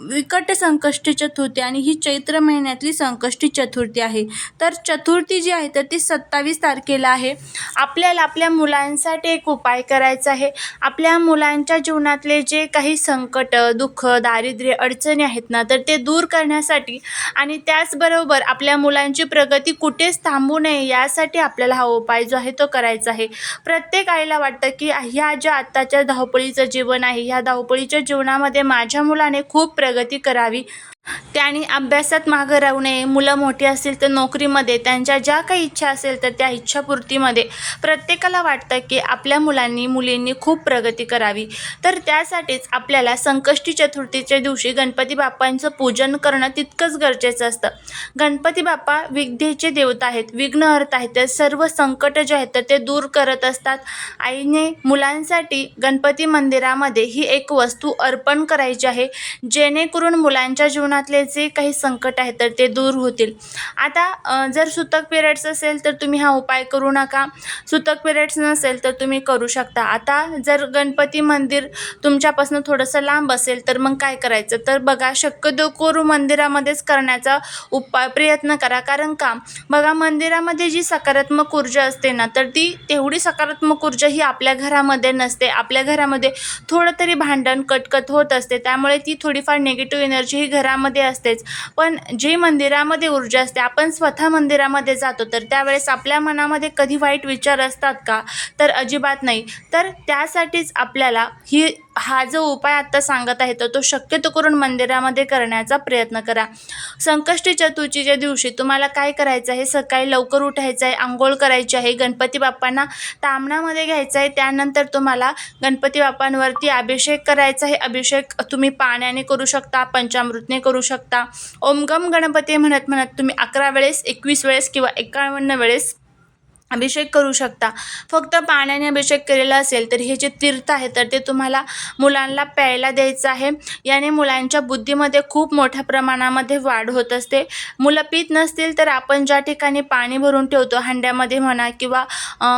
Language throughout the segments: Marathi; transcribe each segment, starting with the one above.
विकट संकष्टी चतुर्थी आणि ही चैत्र महिन्यातली संकष्टी चतुर्थी आहे. तर चतुर्थी जी आहे तर ती सत्तावीस तारखेला आहे. आपल्याला आपल्या मुलांसाठी एक उपाय करायचा आहे. आपल्या मुलांच्या जीवनातले जे काही संकट दुःख दारिद्र्य अडचणी आहेत ना तर ते दूर करण्यासाठी आणि त्याचबरोबर आपल्या मुलांची प्रगती कुठेच थांबू नये यासाठी आपल्याला हा उपाय जो आहे तो करायचा आहे. प्रत्येक आईला वाटतं की ह्या ज्या आत्ताच्या धावपळीचं जीवन आहे ह्या धावपळीच्या जीवनामध्ये माझ्या मुलाने खूप प्रगती करावी. त्याने अभ्यासात मागं राहू नये. मुलं मोठी असतील तर नोकरीमध्ये त्यांच्या ज्या काही इच्छा असेल तर त्या इच्छापूर्तीमध्ये प्रत्येकाला वाटतं की आपल्या मुलांनी मुलींनी खूप प्रगती करावी. तर त्यासाठीच आपल्याला संकष्टी चतुर्थीच्या दिवशी गणपती बाप्पांचं पूजन करणं तितकंच गरजेचं असतं. गणपती बाप्पा विघ्नेचे देवता आहेत विघ्नहर्त आहेत. तर सर्व संकट जे आहेत तर ते दूर करत असतात. आईने मुलांसाठी गणपती मंदिरामध्ये ही एक वस्तू अर्पण करायची आहे जेणेकरून मुलांच्या जीवनात जीवनातले जे काही संकट आहेत तर ते दूर होतील. आता जर सुतक पिरियड्स असेल तर तुम्ही हा उपाय करू नका. सुतक पिरियड्स नसेल तर तुम्ही करू शकता. आता जर गणपती मंदिर तुमच्यापासून थोडंसं लांब असेल तर मग काय करायचं? तर बघा शक्यतो करू मंदिरामध्येच करण्याचा उपाय प्रयत्न करा. कारण का? बघा मंदिरामध्ये जी सकारात्मक ऊर्जा असते ना तर ती तेवढी सकारात्मक ऊर्जा ही आपल्या घरामध्ये नसते. आपल्या घरामध्ये थोडं तरी भांडण कटकट होत असते. त्यामुळे ती थोडीफार निगेटिव्ह एनर्जी ही घरामध्ये असतेच. पण जी मंदिरामध्ये ऊर्जा असते आपण स्वतः मंदिरामध्ये जातो तर त्यावेळेस आपल्या मनामध्ये कधी वाईट विचार असतात का? तर अजिबात नाही. तर त्यासाठीच आपल्याला ही हा जो उपाय आत्ता सांगत आहे तर तो शक्यतो करून मंदिरामध्ये करण्याचा प्रयत्न करा. संकष्टी चतुर्थीच्या दिवशी तुम्हाला काय करायचं आहे? सकाळी लवकर उठायचं आहे आंघोळ करायची आहे गणपती बाप्पांना तामणामध्ये घ्यायचं आहे त्यानंतर तुम्हाला गणपती बाप्पांवरती अभिषेक करायचा आहे. अभिषेक तुम्ही पाण्याने करू शकता पंचामृतने करू शकता. ओम गम गणपती म्हणत म्हणत तुम्ही अकरा वेळेस एकवीस वेळेस किंवा एकावन्न वेळेस अभिषेक करू शकता. फक्त पाण्याने अभिषेक केलेला असेल तर हे जे तीर्थ आहे तर ते तुम्हाला मुलांना प्यायला द्यायचं आहे. याने मुलांच्या बुद्धीमध्ये खूप मोठ्या प्रमाणामध्ये वाढ होत असते. मुलं पीत नसतील तर आपण ज्या ठिकाणी पाणी भरून ठेवतो हंड्यामध्ये म्हणा किंवा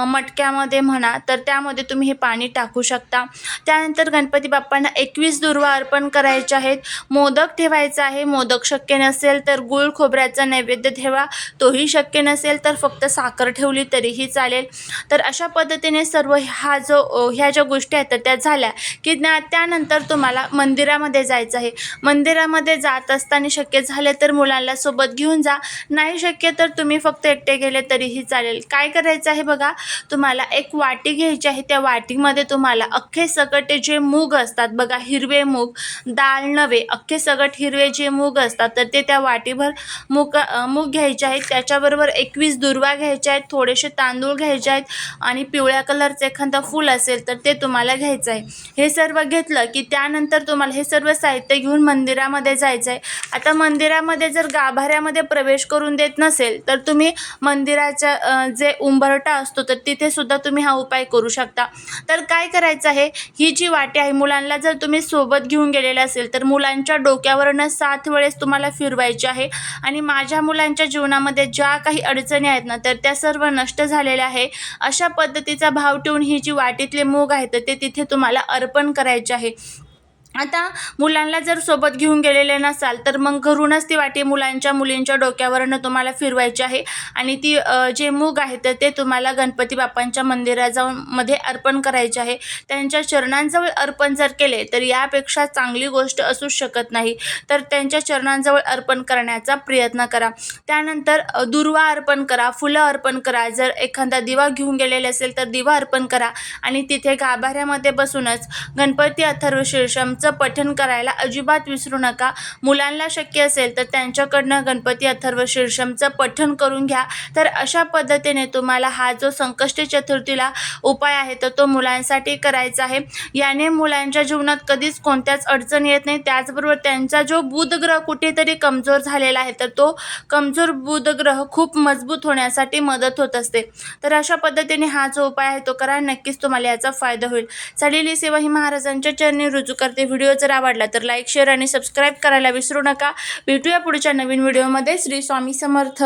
मटक्यामध्ये म्हणा तर त्यामध्ये तुम्ही हे पाणी टाकू शकता. त्यानंतर गणपती बाप्पांना एकवीस दुर्वा अर्पण करायचे आहेत. मोदक ठेवायचा आहे. मोदक शक्य नसेल तर गुळ खोबऱ्याचा नैवेद्य ठेवा. तोही शक्य नसेल तर फक्त साखर ठेवली तरीही चालेल. तर अशा पद्धतीने सर्व हा जो ह्या ज्या गोष्टी आहेत तर त्या झाल्या की ना त्यानंतर तुम्हाला मंदिरामध्ये जायचं आहे. मंदिरामध्ये जात असताना शक्य झाले तर मुलांना सोबत घेऊन जा. नाही शक्य तर तुम्ही फक्त एकटे गेले तरीही चालेल. काय करायचं आहे बघा तुम्हाला एक वाटी घ्यायची आहे. त्या वाटीमध्ये तुम्हाला अख्खे सगटे जे मूग असतात बघा हिरवे मूग डाळ नवे अख्खे सगट हिरवे जे मूग असतात तर ते त्या वाटीभर मूग मूग घ्यायचे आहेत. त्याच्याबरोबर एकवीस दुर्वा घ्यायच्या आहेत. थोडेसे तांदूळ घ्यायचे आहेत आणि पिवळ्या कलरचं एखादं फूल असेल तर ते तुम्हाला घ्यायचं आहे. हे सर्व घेतलं की त्यानंतर तुम्हाला हे सर्व साहित्य घेऊन मंदिरामध्ये जायचं आहे. आता मंदिरामध्ये जर गाभाऱ्यामध्ये प्रवेश करून देत नसेल तर तुम्ही मंदिराच्या जे उंबरटा असतो तर तिथे सुद्धा तुम्ही हा उपाय करू शकता. तर काय करायचं आहे? ही जी वाटी आहे मुलांना जर तुम्ही सोबत घेऊन गेलेले असेल तर मुलांच्या डोक्यावरनं सात वेळेस तुम्हाला फिरवायची आहे. आणि माझ्या मुलांच्या जीवनामध्ये ज्या काही अडचणी आहेत ना तर त्या सर्व नष्ट झालेलं आहे. अशा पद्धतीचा भाव ठेवून ही जी वाटीतले मूग आहेत तर ते तिथे तुम्हाला अर्पण करायचे आहे. आता मुलांना जर सोबत घेऊन गेलेले नसाल तर मग घरूनच ती वाटी मुलांच्या मुलींच्या डोक्यावरनं तुम्हाला फिरवायची आहे. आणि ती जे मूग आहे तर ते तुम्हाला गणपती बाप्पांच्या मंदिराजवळमध्ये अर्पण करायचे आहे. त्यांच्या चरणांजवळ अर्पण जर केले तर यापेक्षा चांगली गोष्ट असूच शकत नाही. तर त्यांच्या चरणांजवळ अर्पण करण्याचा प्रयत्न करा. त्यानंतर दुर्वा अर्पण करा फुलं अर्पण करा. जर एखादा दिवा घेऊन गेलेले असेल तर दिवा अर्पण करा. आणि तिथे गाभाऱ्यामध्ये बसूनच गणपती अथर्वशीर्षम शीर्षम पठण करायला अजिबात विसरू नका. मुलांना शक्य असेल तर त्यांच्याकडनं गणपती अथर्व शीर्षमचं पठण करून घ्या. तर अशा पद्धतीने तुम्हाला हा जो संकष्टी चतुर्थीला उपाय आहे तर तो मुलांसाठी करायचा आहे. याने मुलांच्या जीवनात कधीच कोणत्याच अडचण येत नाही. त्याचबरोबर त्यांचा जो बुधग्रह कुठेतरी कमजोर झालेला आहे तर तो कमजोर बुधग्रह खूप मजबूत होण्यासाठी मदत होत असते. तर अशा पद्धतीने हा जो उपाय आहे तो करा. नक्कीच तुम्हाला याचा फायदा होईल. चालेल ही सेवा ही महाराजांच्या चरणी रुजू करते. व्हिडिओ जर आवडला तर लाईक शेअर आणि सबस्क्राईब करायला विसरू नका. भेटूया पुढच्या नवीन व्हिडिओमध्ये. श्री स्वामी समर्थ.